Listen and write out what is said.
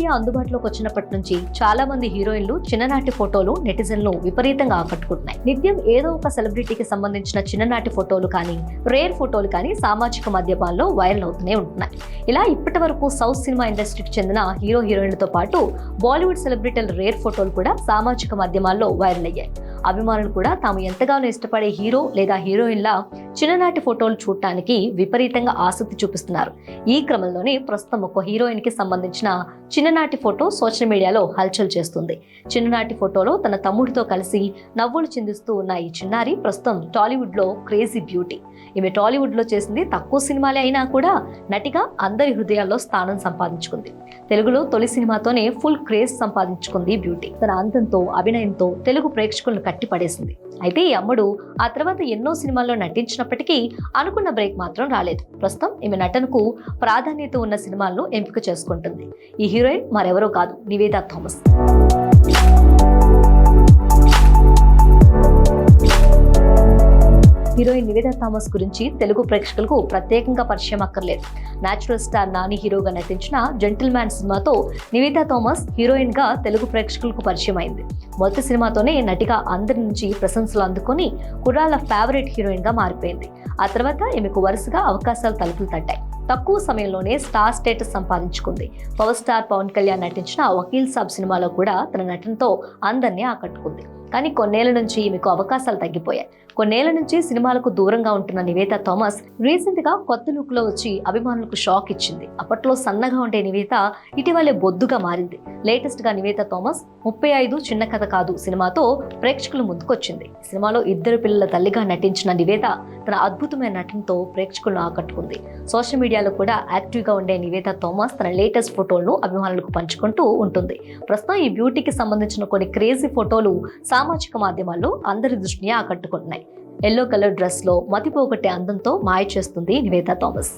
Media అందుబాటులోకి వచ్చినప్పటి నుంచి చాలా మంది హీరోయిన్లు చిన్ననాటి ఫోటోలు నెటిజన్లు విపరీతంగా ఆకట్టుకుంటున్నాయి. నిత్యం ఏదో ఒక సెలబ్రిటీకి సంబంధించిన చిన్ననాటి ఫోటోలు కానీ రేర్ ఫోటోలు కానీ సామాజిక మాధ్యమాల్లో వైరల్ అవుతూనే ఉంటున్నాయి. ఇలా ఇప్పటి వరకు సౌత్ సినిమా ఇండస్ట్రీకి చెందిన హీరో హీరోయిన్లతో పాటు బాలీవుడ్ సెలబ్రిటీల రేర్ ఫోటోలు కూడా సామాజిక మాధ్యమాల్లో వైరల్ అయ్యాయి. అభిమానులు కూడా తాము ఎంతగానో ఇష్టపడే హీరో లేదా హీరోయిన్ల చిన్ననాటి ఫోటోలు చూడటానికి విపరీతంగా ఆసక్తి చూపిస్తున్నారు. ఈ క్రమంలోనే ప్రస్తుతం ఒక హీరోయిన్కి సంబంధించిన చిన్ననాటి ఫోటో సోషల్ మీడియాలో హల్చల్ చేస్తుంది. చిన్ననాటి ఫోటోలో తన తమ్ముడితో కలిసి నవ్వులు చిందిస్తూ ఉన్న ఈ చిన్నారి ప్రస్తుతం టాలీవుడ్లో క్రేజీ బ్యూటీ. ఈమె టాలీవుడ్లో చేసింది తక్కువ సినిమాలే అయినా కూడా నటిగా అందరి హృదయాల్లో స్థానం సంపాదించుకుంది. తెలుగులో తొలి సినిమాతోనే ఫుల్ క్రేజ్ సంపాదించుకుంది బ్యూటీ తన అందంతో అభినయంతో తెలుగు ప్రేక్షకులను కట్టిపడేసింది. అయితే ఈ అమ్మడు ఆ తర్వాత ఎన్నో సినిమాల్లో నటించినప్పటికీ అనుకున్న బ్రేక్ మాత్రం రాలేదు. ప్రస్తుతం ఈమె నటనకు ప్రాధాన్యత ఉన్న సినిమాలను ఎంపిక చేసుకుంటుంది. ఈ హీరోయిన్ మరెవరో కాదు Nivetha Thomas. Heroine Nivetha Thomas గురించి తెలుగు ప్రేక్షకులకు ప్రత్యేకంగా పరిచయం అక్కర్లేదు. నాచురల్ స్టార్ నాని హీరోగా నటించిన జెంటిల్ మ్యాన్ సినిమాతో నివేదా థామస్ హీరోయిన్గా తెలుగు ప్రేక్షకులకు పరిచయం అయింది. మొదటి సినిమాతోనే నటిగా అందరి నుంచి ప్రశంసలు అందుకొని కుర్రాళ్ళ ఫేవరెట్ హీరోయిన్గా మారిపోయింది. ఆ తర్వాత ఈమెకు వరుసగా అవకాశాలు తలుపులు తట్టాయి. తక్కువ సమయంలోనే స్టార్ స్టేటస్ సంపాదించుకుంది. పవర్ స్టార్ పవన్ కళ్యాణ్ నటించిన వకీల్ సాబ్ సినిమాలో కూడా తన నటనతో అందరినీ ఆకట్టుకుంది. కానీ కొన్నేళ్ళ నుంచి ఈమెకు అవకాశాలు తగ్గిపోయాయి. కొన్నేళ్ళ నుంచి సినిమాలకు దూరంగా ఉంటున్న నివేత థామస్ రీసెంట్గా కొత్త లుక్లో వచ్చి అభిమానులకు షాక్ ఇచ్చింది. అప్పట్లో సన్నగా ఉండే నివేత ఇటీవలే బొద్దుగా మారింది. లేటెస్ట్గా నివేత థామస్ ముప్పై ఐదు చిన్న కథ కాదు సినిమాతో ప్రేక్షకుల ముందుకొచ్చింది. సినిమాలో ఇద్దరు పిల్లల తల్లిగా నటించిన నివేత తన అద్భుతమైన నటనతో ప్రేక్షకులను ఆకట్టుకుంది. సోషల్ మీడియా మీడియాలో కూడా యాక్టివ్గా ఉండే నివేద థామస్ తన లేటెస్ట్ ఫోటోలను అభిమానులకు పంచుకుంటూ ఉంటుంది. ప్రస్తుతం ఈ బ్యూటీకి సంబంధించిన కొన్ని క్రేజీ ఫోటోలు సామాజిక మాధ్యమాల్లో అందరి దృష్టిని ఆకట్టుకుంటున్నాయి. ఎల్లో కలర్ డ్రెస్లో మతిపోగొట్టే అందంతో మాయ చేస్తుంది నివేద థామస్.